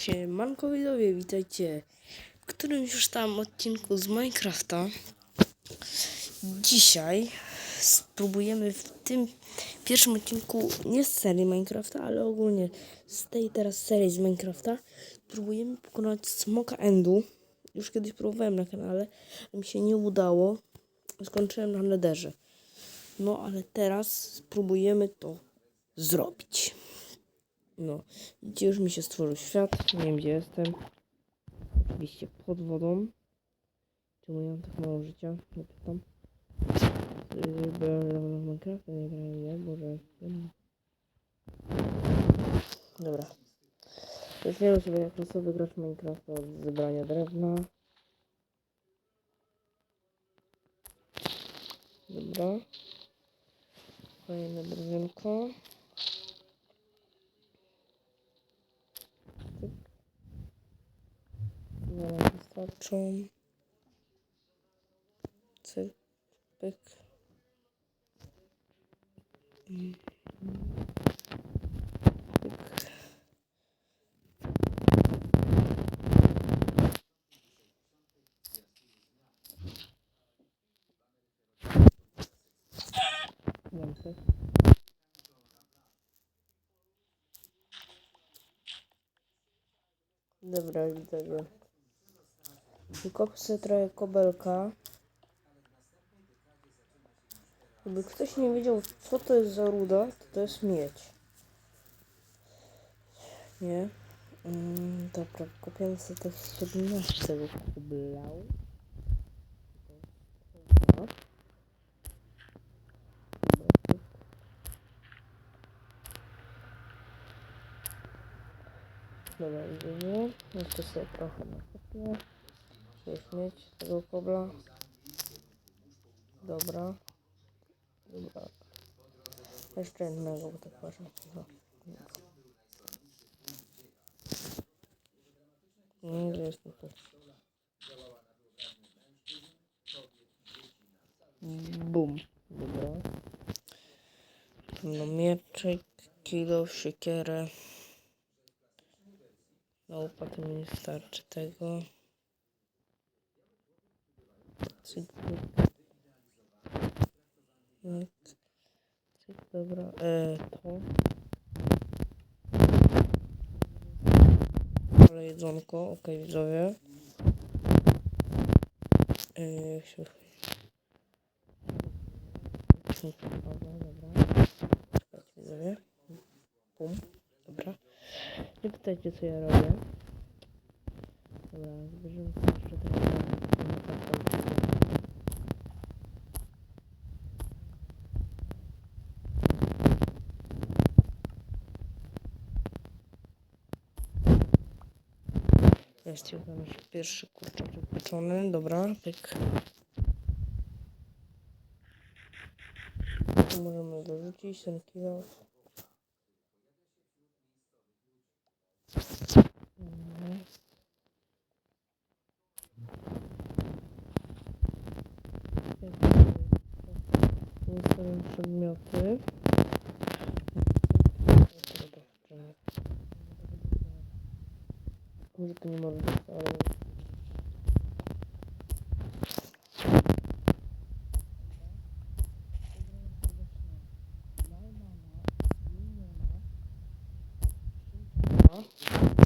Siemanko widzowie, witajcie w którymś już tam odcinku z Minecrafta. Dzisiaj spróbujemy w tym pierwszym odcinku, nie z serii Minecrafta, ale ogólnie z tej teraz serii z Minecrafta, spróbujemy pokonać Smoka Endu. Już kiedyś próbowałem na kanale, ale mi się nie udało. Skończyłem na Netherze. No, ale teraz spróbujemy to zrobić. No, gdzie już mi się stworzył świat, nie wiem gdzie jestem. Oczywiście pod wodą. Czemu ja mam tak mało życia? Nie pytam. Yy, Byłem dawno w Minecrafta, nie grałem, nie? Boże. Dobra. Zaczniemy sobie jak losowy gracz Minecrafta od zebrania drewna. Dobra. Fajne drewienko. Zaraz wystarczą. Cyk, pyk. Pyk. Piątek. Dobra, widzę. Wykop sobie trochę kobelka. Jakby ktoś nie wiedział, co to jest za ruda, to to jest miedź. Nie? Mm, dobra, kopiemy sobie tak 17 tego kublał. Dobra. Idziemy. Jeszcze sobie trochę nakopię. Jest mieć tego kobla. Dobra. Dobra. Jeszcze jednego, bo tak patrzę. No. Nie, że jest tu. Bum. Dobra. No mieczyk, kilo, siekierę. Na łopatę mi nie starczy tego. Cyk, dobra. E, to. Ale jedzonko, okej, widzowie. E, jak się... Dobra. Czekajcie, widzowie. Pum, dobra. Nie pytajcie, co ja robię. Dobra, zbierzemy sobie jeszcze trochę na kartę. Jest tam już pierwszy kurczaczek pieczony, dobra, pyk. Możemy dorzucić ten kilo. Może to nie może być, ale...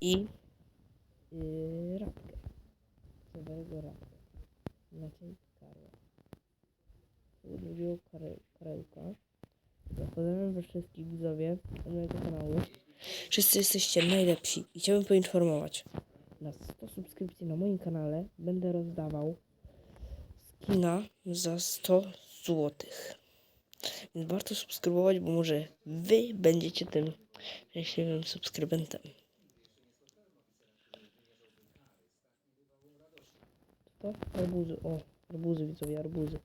I yy, rabkę. Sewerego rabkę. Maciej Karła. Lubił kare, karełka. Ja pozdrawiam was wszystkich widzowie od mojego kanału. Wszyscy jesteście najlepsi i chciałbym poinformować. Na 100 subskrypcji na moim kanale będę rozdawał skina za 100 złotych. Więc warto subskrybować, bo może wy będziecie tym szczęśliwym subskrybentem. To arbuzy. O, arbuzy widzowie, arbuzy.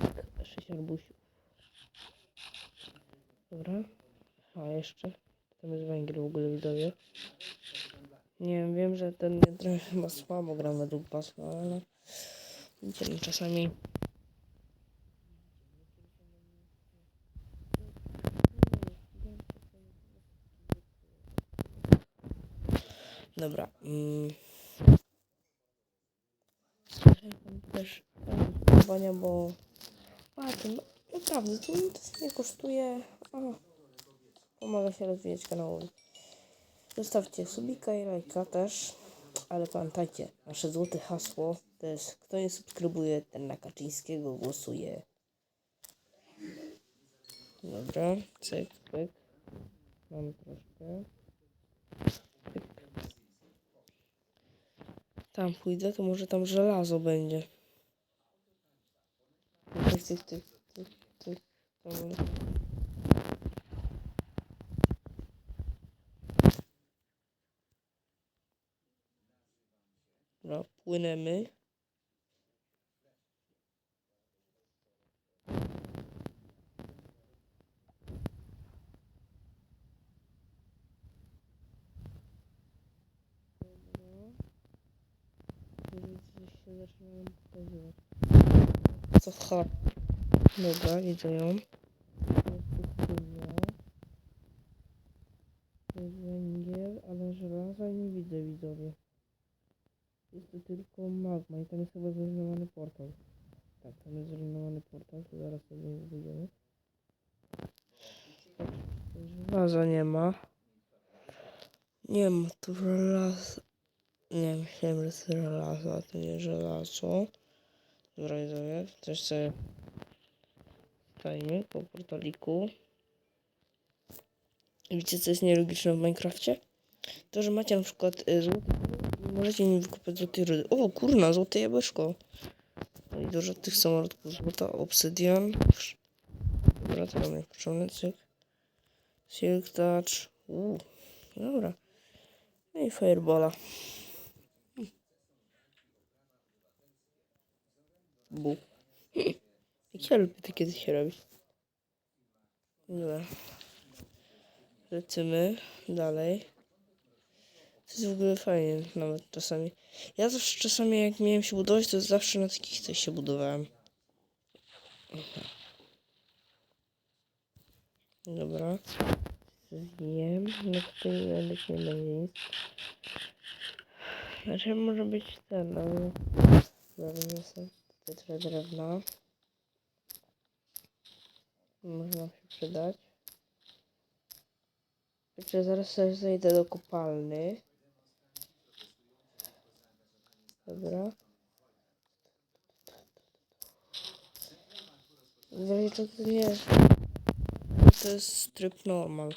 Tak, 6 arbuziów. Dobra. A jeszcze. Tam jest węgiel w ogóle widzowie. Nie wiem, wiem, że ten trochę chyba słabo gra według was, no ale widzicie, no czasami Dobra. Mm. Też polowania, bo patrz, no, naprawdę, to nic nie kosztuje, a pomaga się rozwijać kanałowi. Zostawcie subika i lajka też, ale pamiętajcie, nasze złote hasło to jest kto nie subskrybuje, ten na Kaczyńskiego głosuje. Dobra, cyk, pyk. Mam troszkę. Pyk. Tam pójdę, to może tam żelazo będzie. Tyk, tyk, tyk, tyk. Dobra. Dobra, płynemy. Gdzieś się zaczynają pokazywać. Co hot. Dobra, widzę ją. Jest pustynia. Jest węgiel, ale żelaza nie widzę widzowie. Jest to tylko magma i tam jest chyba zrujnowany portal. Tak, tam jest zrujnowany portal, to zaraz sobie wyjdziemy. Żelaza nie ma. Nie ma tu żelaza. Nie, myślałem, że to żelazo, a to nie żelazo. Dobra, widzowie, też sobie stajemy po portaliku. I Wiecie, co jest nielogiczne w Minecrafcie? To, że macie na przykład y, złoty możecie nim wykopać złoty rudy. O, kurna, złote jabłeczko. No i dużo tych samolotków. Złota obsydian. Dobra, to mamy potrzebny. Silk touch. Uuu, dobra. No i firebola. Bu. Jak ja lubię takie się robić. Dobra. Lecimy dalej. To jest w ogóle fajnie, nawet czasami. Ja zawsze czasami jak miałem się budować, to zawsze na takich coś się budowałem. Dobra. Zjem. No tutaj nawet nie będzie nic. Znaczy może być ten, ale... Dobra, sobie tutaj trochę drewna. Może nam się przydać. Wiecie, zaraz sobie zejdę do kopalny. Dobra. To to nie jest. To jest tryb normal.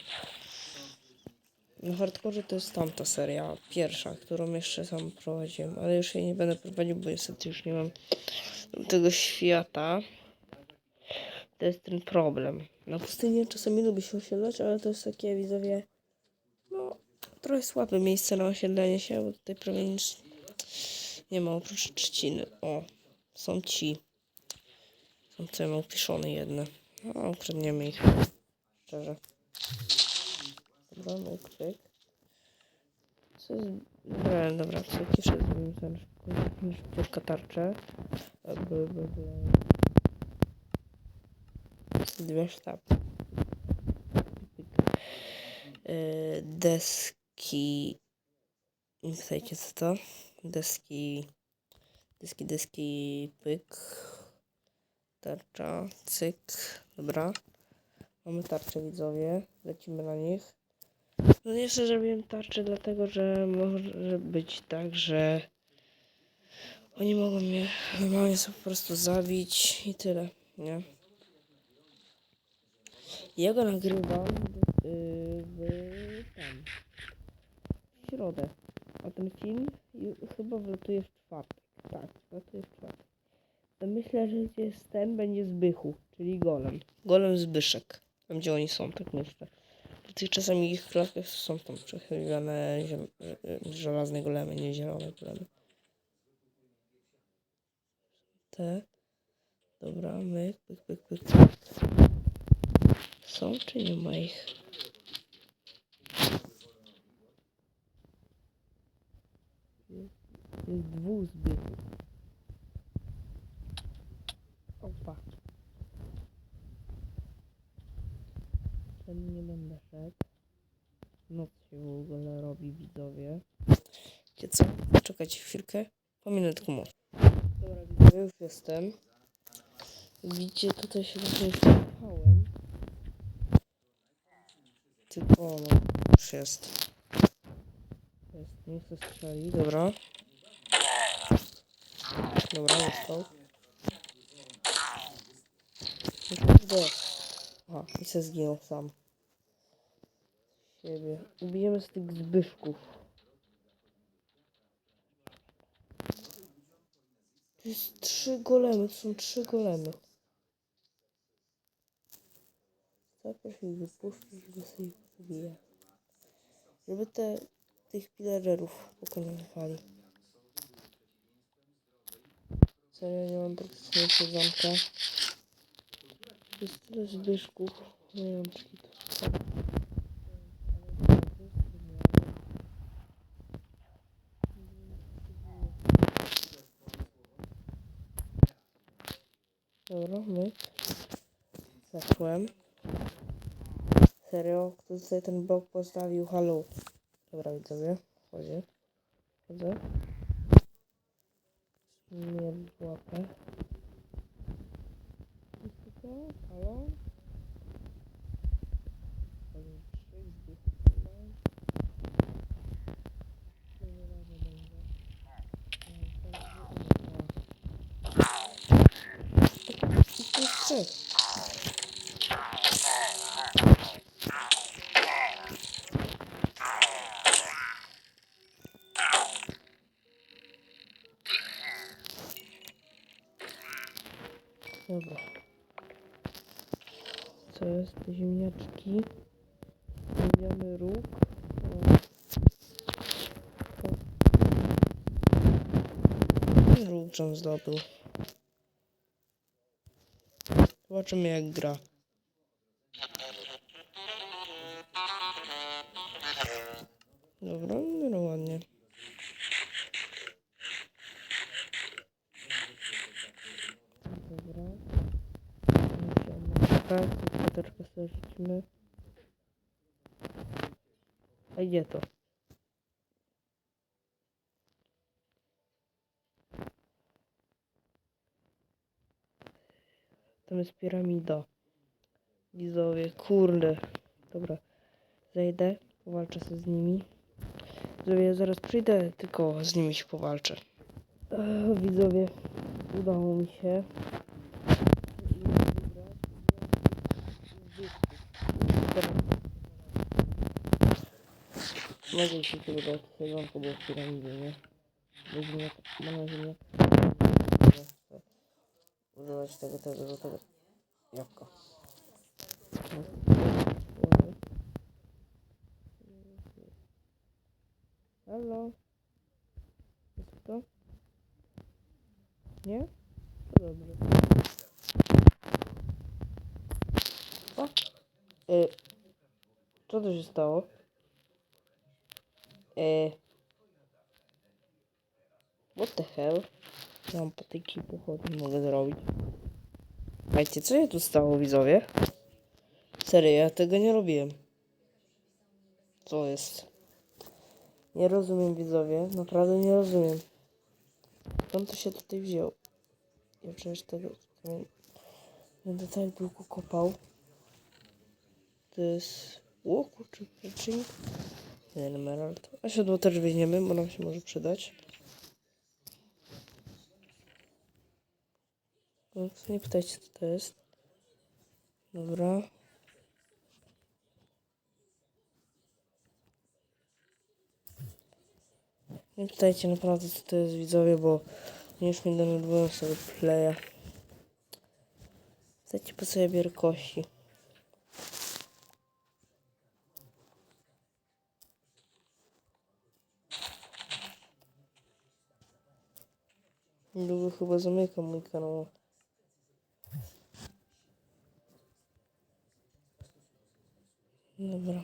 Na hardcore to jest tamta seria, pierwsza, którą jeszcze sam prowadziłem, ale już jej nie będę prowadził, bo niestety już nie mam tego świata. To jest ten problem. Na pustyni czasami lubi się osiedlać, ale to jest takie widzowie, no trochę słabe miejsce na osiedlenie się, bo tutaj prawie nic nie ma oprócz trzciny. O, są ci. Są te małpiszony jedne. No, ukradniemy ich. Szczerze. Dobra, no krzyk. Co jest... Dobra, dobra, co kiszę zrobimy ten szybko tarczę. Dwie sztabki. Yy, deski. Nie pytajcie co to. Deski. Deski, deski, pyk. Tarcza, cyk. Dobra. Mamy tarczę widzowie. Lecimy na nich. No nie zrobiłem tarczę, dlatego że może być tak, że oni mogą mnie normalnie sobie po prostu zabić i tyle, nie? Ja go nagrywam yy, w tam w środę, a ten film chyba wlatuje w czwartek. Tak, wlatuje w czwartek. To myślę, że jest ten będzie Zbychu, czyli Golem. Golem Zbyszek. Tam gdzie oni są, tak myślę. Tutaj czasami ich klatki są tam przechylione ziem- y, y, żelazne golemy, nie zielone golemy. Te. Dobra, myk, pyk, pyk, pyk. Są czy nie ma ich? Jest, dwóch zbytów. Opa. Ten nie będę szedł. Noc się w ogóle robi, widzowie. Wiecie co? Czekajcie chwilkę. Po minutku może. Dobra, widzowie, już jestem. Widzicie, tutaj się właśnie wstałem. Tylko no, już jest. Jest, nie chcę strzeli, dobra. Dobra, został. Kurde. Aha, i se zginął sam. Siebie. Ubijemy z tych zbyszków. To jest trzy golemy, to są trzy golemy. Zaproś ich wypuścić, go sobie zabije. Żeby te, tych pillagerów pokonywali. Serio, nie mam praktycznie zamka. Jest tyle zbyszków. Nie czy to Dobra, myk. Zaszłem. Serio? Kto tutaj ten blok postawił? Halo. Dobra, widzowie. Wchodzę. Wchodzę. Nie łapę. Jest tutaj? Halo? Wchodzę. Trzy zbytki. Nie razie będzie. To jest trzech. Dobra. Co jest? Ziemniaczki. Zmieniamy róg. Róg John zdobył. Zobaczymy jak gra. Dobra, no ładnie. Dobra. Tak, kwaterkę sobie rzucimy. A gdzie to? Tam jest piramida. Widzowie, kurde. Dobra, zejdę, powalczę sobie z nimi. Widzowie, zaraz przyjdę, tylko z nimi się powalczę. Widzowie, udało mi się. Mogę się tego dać sezonku, bo w piramidzie, nie? Bo ziemniak, mam ziemniak. Używać tego, tego, tego, tego. Jabłka. Halo? Jest to? Nie? To dobrze. O! Y, co to się stało? Y, what the hell? Ja mam patyki pochodni, mogę zrobić. Słuchajcie, co się tu stało, widzowie? Serio, ja tego nie robiłem. Co jest? Nie rozumiem, widzowie. Naprawdę nie rozumiem. Skąd to się tutaj wziął? Ja przecież tego... Będę tak długo kopał. To jest... O kurczę, rzecznik. Emerald. A siodło też weźmiemy, bo nam się może przydać. No, Nie pytajcie, co to jest. Dobra. Nie pytajcie naprawdę, co to jest widzowie, bo już mnie denerwują sobie playa. Chcecie po sobie bierę Niedługo chyba zamykam mój kanał. Dobra.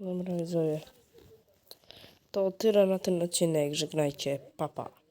Dobra, widzowie. To tyle na ten odcinek. Żegnajcie. Papa. Pa.